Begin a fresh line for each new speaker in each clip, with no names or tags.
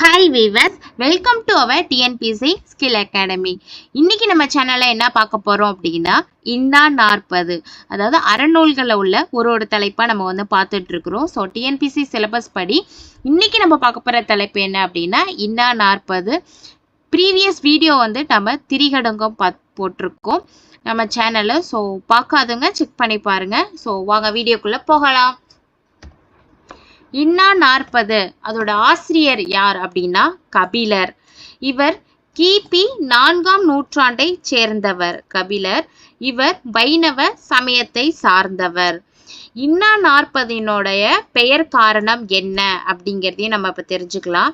Hi viewers welcome to our TNPSC skill academy இன்னைக்கு நம்ம சேனலில் என்ன பார்க்க போகிறோம் அப்படின்னா இன்னா நாற்பது. அதாவது அறநூல்களில் உள்ள ஒரு ஒரு தலைப்பாக நம்ம வந்து பார்த்துட்ருக்குறோம் ஸோ டிஎன்பிசி சிலபஸ் படி இன்னைக்கு நம்ம பார்க்க போகிற தலைப்பு என்ன அப்படின்னா இன்னா நாற்பது. ப்ரீவியஸ் வீடியோ வந்து நம்ம திரிகடங்கம் பா போட்டிருக்கோம் நம்ம சேனலை ஸோ பார்க்காதவங்க செக் பண்ணி பாருங்கள் ஸோ வாங்க வீடியோக்குள்ளே போகலாம். இன்னா நாற்பது. அதோட ஆசிரியர் யார் அப்படின்னா கபிலர். இவர் கிபி நான்காம் நூற்றாண்டை சேர்ந்தவர். கபிலர் இவர் வைணவ சமயத்தை சார்ந்தவர். இன்னா நாற்பதினுடைய பெயர் காரணம் என்ன அப்படிங்கிறதையும் நம்ம இப்போ தெரிஞ்சுக்கலாம்.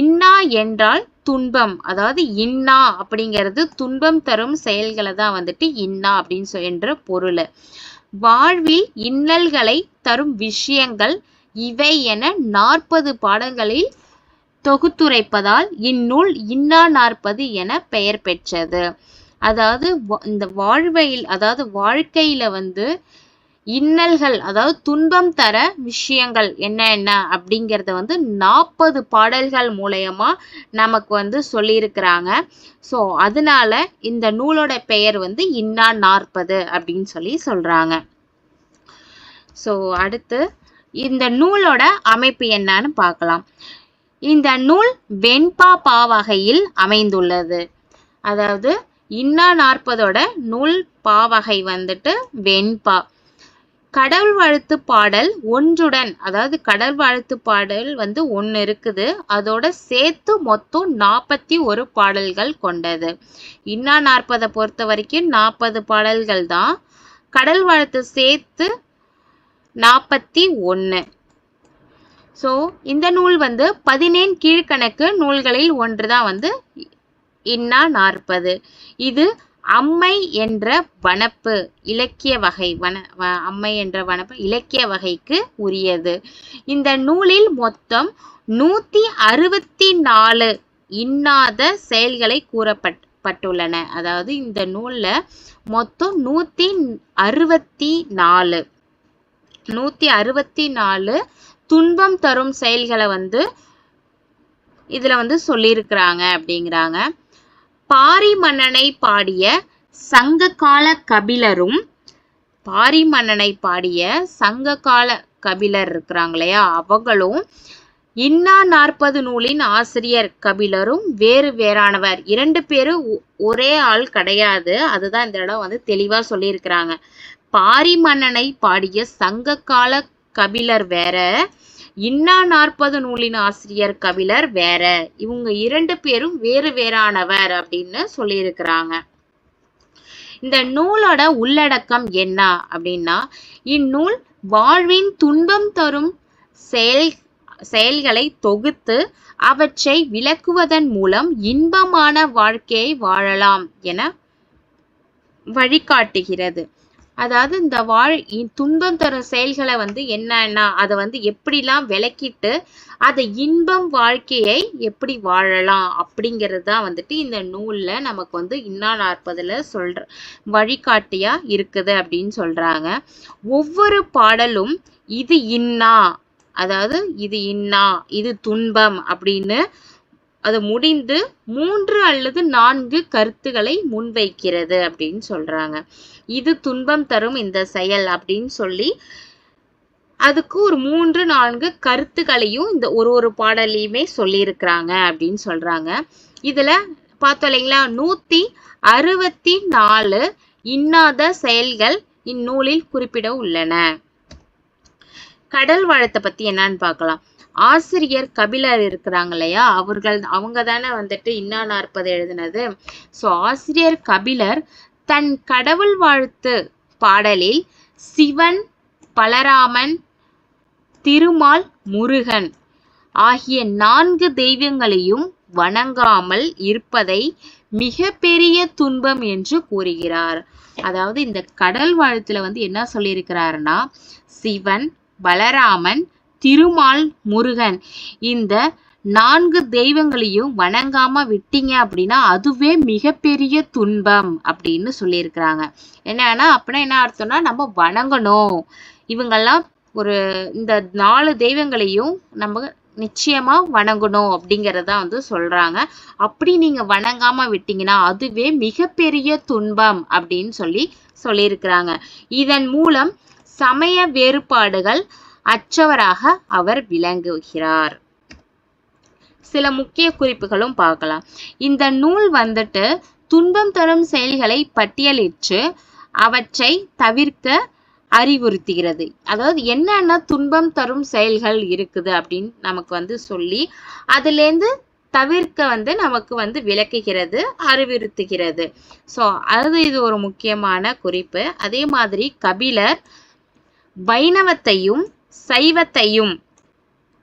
இன்னா என்றால் துன்பம். அதாவது இன்னா அப்படிங்கிறது துன்பம் தரும் செயல்களை தான் வந்துட்டு இன்னா அப்படின்னு சொல்ற பொருள். வாழ்வில் இன்னல்களை தரும் விஷயங்கள் இவை என நாற்பது பாடங்களில் தொகுத்துரைப்பதால் இந்நூல் இன்னா நாற்பது என பெயர் பெற்றது. அதாவது இந்த வாழ்வையில் அதாவது வாழ்க்கையில வந்து இன்னல்கள் அதாவது துன்பம் தர விஷயங்கள் என்ன என்ன அப்படிங்கிறத வந்து நாற்பது பாடல்கள் மூலயமா நமக்கு வந்து சொல்லியிருக்கிறாங்க. ஸோ அதனால இந்த நூலோட பெயர் வந்து இன்னா நாற்பது அப்படின்னு சொல்லி சொல்றாங்க. ஸோ அடுத்து இந்த நூலோட அமைப்பு என்னன்னு பார்க்கலாம். இந்த நூல் வெண்பா பாவகையில் அமைந்துள்ளது. அதாவது இன்னா நாற்பதோட நூல் பாவகை வந்துட்டு வெண்பா. கடவுள் வாழ்த்து பாடல் ஒன்றுடன் அதாவது கடவுள் வாழ்த்து பாடல் வந்து ஒன்று இருக்குது. அதோட சேர்த்து மொத்தம் நாற்பத்தி ஒரு பாடல்கள் கொண்டது. இன்னா நாற்பதை பொறுத்த வரைக்கும் நாற்பது பாடல்கள் தான். கடல் வாழ்த்து சேர்த்து நாற்பத்தி ஒன்று ஸோ இந்த நூல் வந்து பதினேன் கீழ்கணக்கு நூல்களில் ஒன்று தான் வந்து இன்னா நாற்பது. இது அம்மை என்ற வனப்பு இலக்கிய வகை வன அம்மை என்ற வனப்பு இலக்கிய வகைக்கு உரியது. இந்த நூலில் மொத்தம் நூத்தி அறுபத்தி நாலு இன்னாத செயல்களை கூறப்பட் பட்டுள்ளன. அதாவது இந்த நூல்ல மொத்தம் நூத்தி அறுபத்தி நாலு. நூத்தி அறுபத்தி நாலு துன்பம் தரும் செயல்களை வந்து இதுல வந்து சொல்லியிருக்கிறாங்க அப்படிங்கிறாங்க. பாரி மன்னனை பாடிய சங்ககால கபிலரும் பாரி மன்னனை பாடிய சங்ககால கபிலர் இருக்கிறாங்க இல்லையா? அவங்களும் இன்னா நாற்பது நூலின் ஆசிரியர் கபிலரும் வேறு வேறானவர். இரண்டு பேரும் ஒ- ஒரே ஆள் கிடையாது. அதுதான் இந்த இடம் வந்து தெளிவா சொல்லியிருக்கிறாங்க. பாரி மன்னனை பாடிய சங்ககால கபிலர் வேற இன்னா நாற்பது நூலின் ஆசிரியர் கபிலர் வேற. இவங்க இரண்டு பேரும் வேறு வேறானவர் அப்படின்னு சொல்லியிருக்கிறாங்க. இந்த நூலோட உள்ளடக்கம் என்ன அப்படின்னா இந்நூல் வாழ்வின் துன்பம் தரும் செயல் செயல்களை தொகுத்து அவற்றை விளக்குவதன் மூலம் இன்பமான வாழ்க்கையை வாழலாம் என வழிகாட்டுகிறது. அதாவது இந்த வாழ் இ- துன்பம் தரும் செயல்களை வந்து என்னன்னா அதை வந்து எப்படிலாம் விளக்கிட்டு அதை இன்பம் வாழ்க்கையை எப்படி வாழலாம் அப்படிங்கிறது தான் வந்துட்டு இந்த நூலில் நமக்கு வந்து இன்னா நாற்பதில் சொல்ற வழிகாட்டியா இருக்குது அப்படின்னு சொல்றாங்க. ஒவ்வொரு பாடலும் இது இன்னா அதாவது இது இன்னா இது துன்பம் அப்படின்னு அது முடிந்து மூன்று அல்லது நான்கு கருத்துக்களை முன்வைக்கிறது அப்படின்னு சொல்றாங்க. இது துன்பம் தரும் இந்த செயல் அப்படின்னு சொல்லி அதுக்கு ஒரு மூன்று நான்கு கருத்துக்களையும் இந்த ஒரு ஒரு பாடலையுமே சொல்லியிருக்கிறாங்க அப்படின்னு சொல்றாங்க. இதுல பார்த்தோம் இல்லைங்களா நூத்தி அறுபத்தி நாலு இன்னாத செயல்கள் இந்நூலில் குறிப்பிட உள்ளன. கடல் வாழத்தை பத்தி என்னன்னு பார்க்கலாம். ஆசிரியர் கபிலர் இருக்கிறாங்க இல்லையா அவர்கள் அவங்க தானே வந்துட்டு இன்னா நாற்பது எழுதினது. ஸோ ஆசிரியர் கபிலர் தன் கடவுள் வாழ்த்து பாடலில் சிவன் பலராமன் திருமால் முருகன் ஆகிய நான்கு தெய்வங்களையும் வணங்காமல் இருப்பதை மிக பெரிய துன்பம் என்று கூறுகிறார். அதாவது இந்த கடல் வாழ்த்துல வந்து என்ன சொல்லியிருக்கிறாருன்னா சிவன் பலராமன் திருமால் முருகன் இந்த நான்கு தெய்வங்களையும் வணங்காம விட்டீங்க அப்படின்னா அதுவே மிகப்பெரிய துன்பம் அப்படின்னு சொல்லியிருக்கிறாங்க. என்னன்னா அப்படின்னா என்ன அர்த்தம்னா நம்ம வணங்கணும். இவங்கெல்லாம் ஒரு இந்த நாலு தெய்வங்களையும் நம்ம நிச்சயமா வணங்கணும் அப்படிங்கறத வந்து சொல்றாங்க. அப்படி நீங்க வணங்காம விட்டீங்கன்னா அதுவே மிகப்பெரிய துன்பம் அப்படின்னு சொல்லி சொல்லியிருக்கிறாங்க. இதன் மூலம் சமய வேறுபாடுகள் அச்சவராக அவர் விளங்குகிறார். சில முக்கிய குறிப்புகளும் பார்க்கலாம். இந்த நூல் வந்துட்டு துன்பம் தரும் செயல்களை பட்டியலிட்டு அவற்றை தவிர்க்க அறிவுறுத்துகிறது. அதாவது என்னென்ன துன்பம் தரும் செயல்கள் இருக்குது அப்படின்னு நமக்கு வந்து சொல்லி அதுலேருந்து தவிர்க்க வந்து நமக்கு வந்து விளக்குகிறது அறிவுறுத்துகிறது. ஸோ அது இது ஒரு முக்கியமான குறிப்பு. அதே மாதிரி கபிலர் வைணவத்தையும் சைவத்தையும்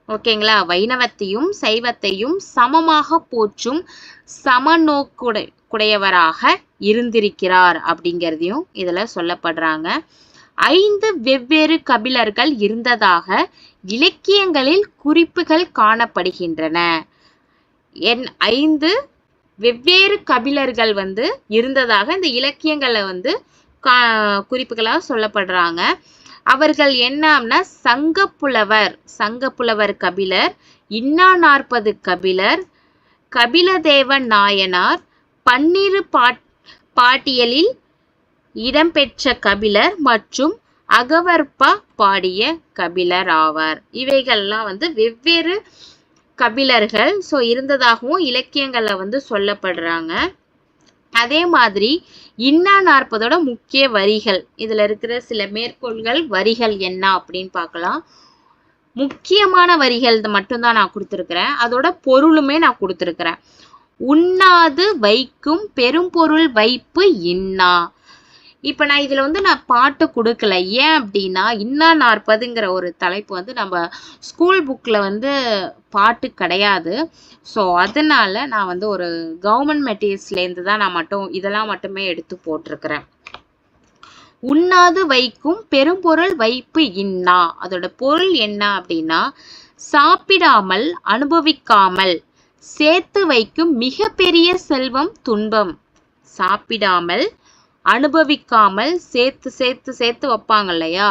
ஓகேங்களா? வைணவத்தையும் சைவத்தையும் சமமாக போற்றும் சமநோக்குடை குடையவராக இருந்திருக்கிறார் அப்படிங்கிறதையும் இதுல சொல்லப்படுறாங்க. ஐந்து வெவ்வேறு கபிலர்கள் இருந்ததாக இலக்கியங்களில் குறிப்புகள் காணப்படுகின்றன. என் ஐந்து வெவ்வேறு கபிலர்கள் வந்து இருந்ததாக இந்த இலக்கியங்களை வந்து கா குறிப்புகளாக சொல்லப்படுறாங்க. அவர்கள் என்னன்னா சங்கப்புலவர் சங்கப்புலவர் கபிலர் இன்னா நாற்பது கபிலர் கபிலதேவ நாயனார் பன்னிரு பாட் பாட்டியலில் இடம்பெற்ற கபிலர் மற்றும் அகவற்பா பாடிய கபிலர் ஆவார். இவைகள்லாம் வந்து வெவ்வேறு கபிலர்கள். ஸோ இருந்ததாகவும் இலக்கியங்களில் வந்து சொல்லப்படுறாங்க. அதே மாதிரி இன்னா நாற்பதோட முக்கிய வரிகள். இதில் இருக்கிற சில மேற்கோள்கள் வரிகள் என்ன அப்படின்னு பார்க்கலாம். முக்கியமான வரிகள் மட்டும்தான் நான் கொடுத்துருக்குறேன். அதோட பொருளுமே நான் கொடுத்துருக்குறேன். உண்ணாது வைக்கும் பெரும்பொருள் வைப்பு இன்னா. இப்போ நான் இதில் வந்து நான் பாட்டு கொடுக்கல. ஏன் அப்படின்னா இன்னா நாற்பதுங்கிற ஒரு தலைப்பு வந்து நம்ம ஸ்கூல் புக்கில் வந்து பாட்டு கிடையாது. ஸோ அதனால நான் வந்து ஒரு கவர்மெண்ட் மெட்டீரியல்ஸ்லேருந்து தான் நான் மட்டும் இதெல்லாம் மட்டுமே எடுத்து போட்டிருக்கிறேன். உண்ணாது வைக்கும் பெரும்பொருள் வைப்பு இன்னா. அதோட பொருள் என்ன அப்படின்னா சாப்பிடாமல் அனுபவிக்காமல் சேர்த்து வைக்கும் மிகப்பெரிய செல்வம் துன்பம். சாப்பிடாமல் அனுபவிக்காமல் சேர்த்து சேர்த்து சேர்த்து வைப்பாங்க இல்லையா?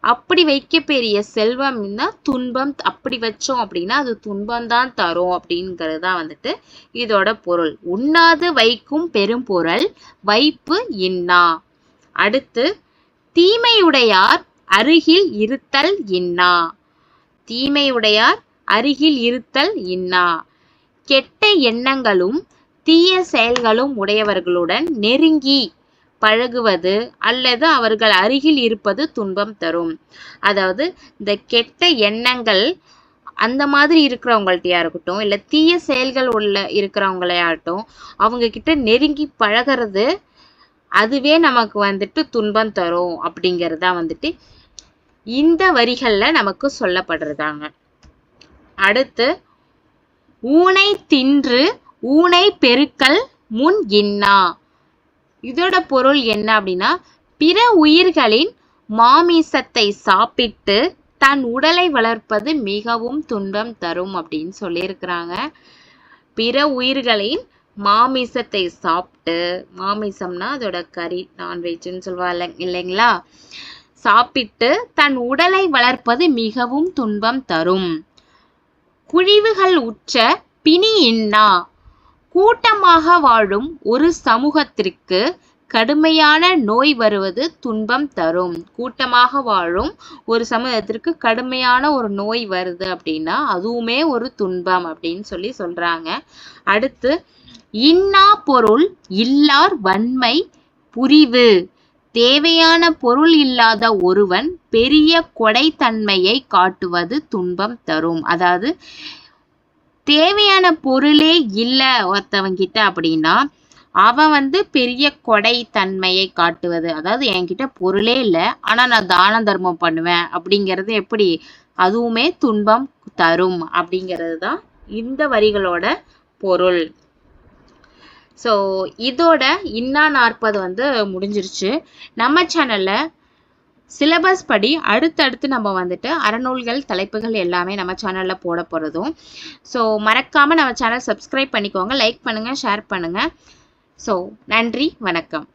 அப்படி வைக்க பெரிய செல்வம்னா துன்பம். அப்படி வச்சோம் அப்படின்னா அது துன்பம் தான் தரும் அப்படிங்கிறது தான் வந்துட்டு இதோட பொருள். உண்ணாது வைக்கும் பெரும்பொருள் வைப்பு இன்னா. அடுத்து தீமையுடையார் அருகில் இருத்தல் இன்னா. தீமையுடையார் அருகில் இருத்தல் இன்னா. கெட்ட எண்ணங்களும் தீய செயல்களும் உடையவர்களுடன் நெருங்கி பழகுவது அல்லது அவர்கள் அருகில் இருப்பது துன்பம் தரும். அதாவது இந்த கெட்ட எண்ணங்கள் அந்த மாதிரி இருக்கிறவங்கள்ட்டயா இருக்கட்டும் இல்லை தீய செயல்கள் உள்ள இருக்கிறவங்களையாகட்டும் அவங்க கிட்ட நெருங்கி பழகிறது அதுவே நமக்கு வந்துட்டு துன்பம் தரும் அப்படிங்கிறதா வந்துட்டு இந்த வரிகளில் நமக்கு சொல்லப்படுறதாங்க அடுத்து ஊனை தின்று ஊனை பெருக்கல் முன் இன்னா. இதோட பொருள் என்ன அப்படின்னா பிற உயிர்களின் மாமிசத்தை சாப்பிட்டு தன் உடலை வளர்ப்பது மிகவும் துன்பம் தரும் அப்படின்னு சொல்லியிருக்கிறாங்க. பிற உயிர்களின் மாமிசத்தை சாப்பிட்டு மாமிசம்னா அதோட கறி நான்வெஜ்னு சொல்லுவா இல்லைங்களா? சாப்பிட்டு தன் உடலை வளர்ப்பது மிகவும் துன்பம் தரும். குழிவுகள் உற்ற பிணி இன்னா கூட்டமாக வாழும் ஒரு சமூகத்திற்கு கடுமையான நோய் வருவது துன்பம் தரும். கூட்டமாக வாழும் ஒரு சமூகத்திற்கு கடுமையான ஒரு நோய் வருது அப்படின்னா அதுவுமே ஒரு துன்பம் அப்படின்னு சொல்லி சொல்றாங்க. அடுத்து இன்னா பொருள் இல்லார் வன்மை புரிவு. தேவையான பொருள் இல்லாத ஒருவன் பெரிய கொடைத்தன்மையை காட்டுவது துன்பம் தரும். அதாவது தேவையான பொருளே இல்லை ஒருத்தவங்கிட்ட அப்படின்னா அவன் வந்து பெரிய கொடை தன்மையை காட்டுவது. அதாவது என்கிட்ட பொருளே இல்லை ஆனால் நான் தான தர்மம் பண்ணுவேன் அப்படிங்கிறது எப்படி அதுவுமே துன்பம் தரும் அப்படிங்கிறது தான் இந்த வரிகளோட பொருள். ஸோ இதோட இன்னா நாற்பது வந்து முடிஞ்சிருச்சு. நம்ம சேனலில் சிலபஸ் படி அடுத்தடுத்து நம்ம வந்துட்டு அறநூல்கள் தலைப்புகள் எல்லாமே நம்ம சேனலில் போட போகிறதும் ஸோ மறக்காமல் நம்ம சேனல் சப்ஸ்கிரைப் பண்ணிக்கோங்க லைக் பண்ணுங்கள் ஷேர் பண்ணுங்கள் ஸோ நன்றி வணக்கம்.